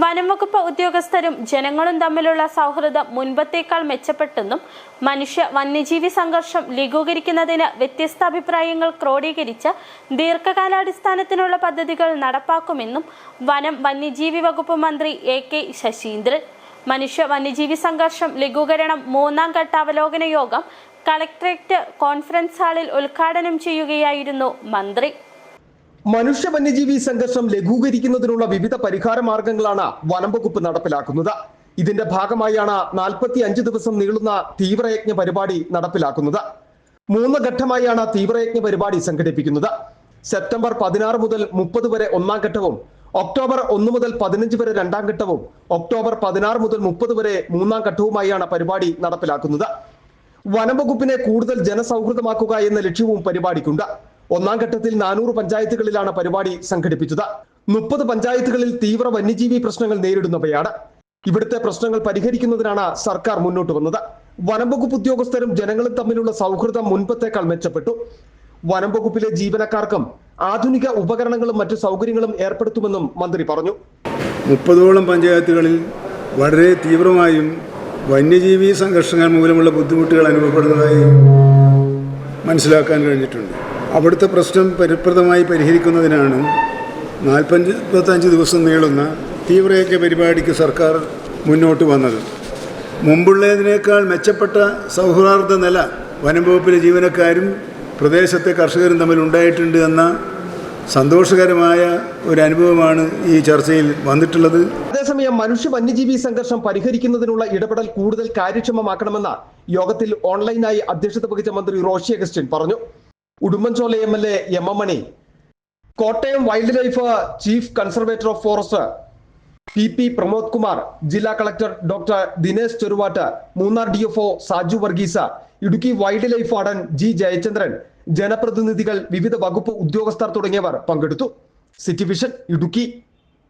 വനംവകുപ്പ് ഉദ്യോഗസ്ഥരും ജനങ്ങളും തമ്മിലുള്ള സൗഹൃദം മുൻപത്തേക്കാൾ മെച്ചപ്പെട്ടെന്നും മനുഷ്യ വന്യജീവി സംഘർഷം ലഘൂകരിക്കുന്നതിന് വ്യത്യസ്ത അഭിപ്രായങ്ങൾ ക്രോഡീകരിച്ച് ദീർഘകാലാടിസ്ഥാനത്തിനുള്ള പദ്ധതികൾ നടപ്പാക്കുമെന്നും വനം വന്യജീവി വകുപ്പ് മന്ത്രി എ കെ ശശീന്ദ്രൻ. മനുഷ്യ വന്യജീവി സംഘർഷം ലഘൂകരണം മൂന്നാം ഘട്ട അവലോകന യോഗം കളക്ടറേറ്റ് കോൺഫറൻസ് ഹാളിൽ ഉദ്ഘാടനം ചെയ്യുകയായിരുന്നു മന്ത്രി. മനുഷ്യ വന്യജീവി സംഘർഷം ലഘൂകരിക്കുന്നതിനുള്ള വിവിധ പരിഹാര മാർഗങ്ങളാണ് വനം വകുപ്പ് നടപ്പിലാക്കുന്നത്. ഇതിന്റെ ഭാഗമായാണ് നാൽപ്പത്തി അഞ്ച് ദിവസം നീളുന്ന തീവ്രയജ്ഞ പരിപാടി നടപ്പിലാക്കുന്നത്. മൂന്ന് ഘട്ടമായാണ് തീവ്രയജ്ഞ പരിപാടി സംഘടിപ്പിക്കുന്നത്. സെപ്റ്റംബർ പതിനാറ് മുതൽ മുപ്പത് വരെ ഒന്നാം ഘട്ടവും ഒക്ടോബർ ഒന്ന് മുതൽ പതിനഞ്ച് വരെ രണ്ടാം ഘട്ടവും ഒക്ടോബർ പതിനാറ് മുതൽ മുപ്പത് വരെ മൂന്നാം ഘട്ടവുമായാണ് പരിപാടി നടപ്പിലാക്കുന്നത്. വനംവകുപ്പിനെ കൂടുതൽ ജനസൗഹൃദമാക്കുക എന്ന ലക്ഷ്യവും പരിപാടിക്കുണ്ട്. ഒന്നാം ഘട്ടത്തിൽ നാനൂറ് പഞ്ചായത്തുകളിലാണ് പരിപാടി സംഘടിപ്പിച്ചത്. മുപ്പത് പഞ്ചായത്തുകളിൽ തീവ്ര വന്യജീവി പ്രശ്നങ്ങൾ നേരിടുന്നവയാണ്. ഇവിടുത്തെ പ്രശ്നങ്ങൾ പരിഹരിക്കുന്നതിനാണ് സർക്കാർ മുന്നോട്ട് വന്നത്. വനംവകുപ്പ് ഉദ്യോഗസ്ഥരും ജനങ്ങളും തമ്മിലുള്ള സൗഹൃദം മുൻപത്തേക്കാൾ മെച്ചപ്പെട്ടു. വനംവകുപ്പിലെ ജീവനക്കാർക്കും ആധുനിക ഉപകരണങ്ങളും മറ്റു സൗകര്യങ്ങളും ഏർപ്പെടുത്തുമെന്നും മന്ത്രി പറഞ്ഞു. മുപ്പതോളം പഞ്ചായത്തുകളിൽ വളരെ തീവ്രമായും വന്യജീവി സംഘർഷങ്ങൾ മൂലമുള്ള ബുദ്ധിമുട്ടുകൾ അനുഭവപ്പെടുന്നതായി മനസ്സിലാക്കാൻ കഴിഞ്ഞിട്ടുണ്ട്. അവിടുത്തെ പ്രശ്നം ഫലപ്രദമായി പരിഹരിക്കുന്നതിനാണ് നാൽപ്പത്തഞ്ച് ദിവസം നീളുന്ന തീവ്രയജ്ഞ പരിപാടിക്ക് സർക്കാർ മുന്നോട്ട് വന്നത്. മുമ്പുള്ളതിനേക്കാൾ മെച്ചപ്പെട്ട സൗഹാർദ്ദ നില വനം വകുപ്പിലെ ജീവനക്കാരും പ്രദേശത്തെ കർഷകരും തമ്മിൽ ഉണ്ടായിട്ടുണ്ട് എന്ന സന്തോഷകരമായ ഒരു അനുഭവമാണ് ഈ ചർച്ചയിൽ വന്നിട്ടുള്ളത്. അതേസമയം മനുഷ്യ വന്യജീവി സംഘർഷം പരിഹരിക്കുന്നതിനുള്ള ഇടപെടൽ കൂടുതൽ കാര്യക്ഷമമാക്കണമെന്ന് യോഗത്തിൽ ഓൺലൈനായി അധ്യക്ഷത വഹിച്ച മന്ത്രി റോഷി അഗസ്റ്റിൻ പറഞ്ഞു. Udumbanchola M L A M M Mani Kottayam wild life chief conservator of forest P P Pramod Kumar ജില്ലാ collector doctor Dinesh Cheruvattu Munnar D F O Saju Varghese Idukki wild life warden G Jayachandran ജനപ്രതിനിധികൾ വിവിധ വകുപ്പ് ഉദ്യോഗസ്ഥർ തുടങ്ങിയവർ പങ്കെടുത്തു. City vision Idukki.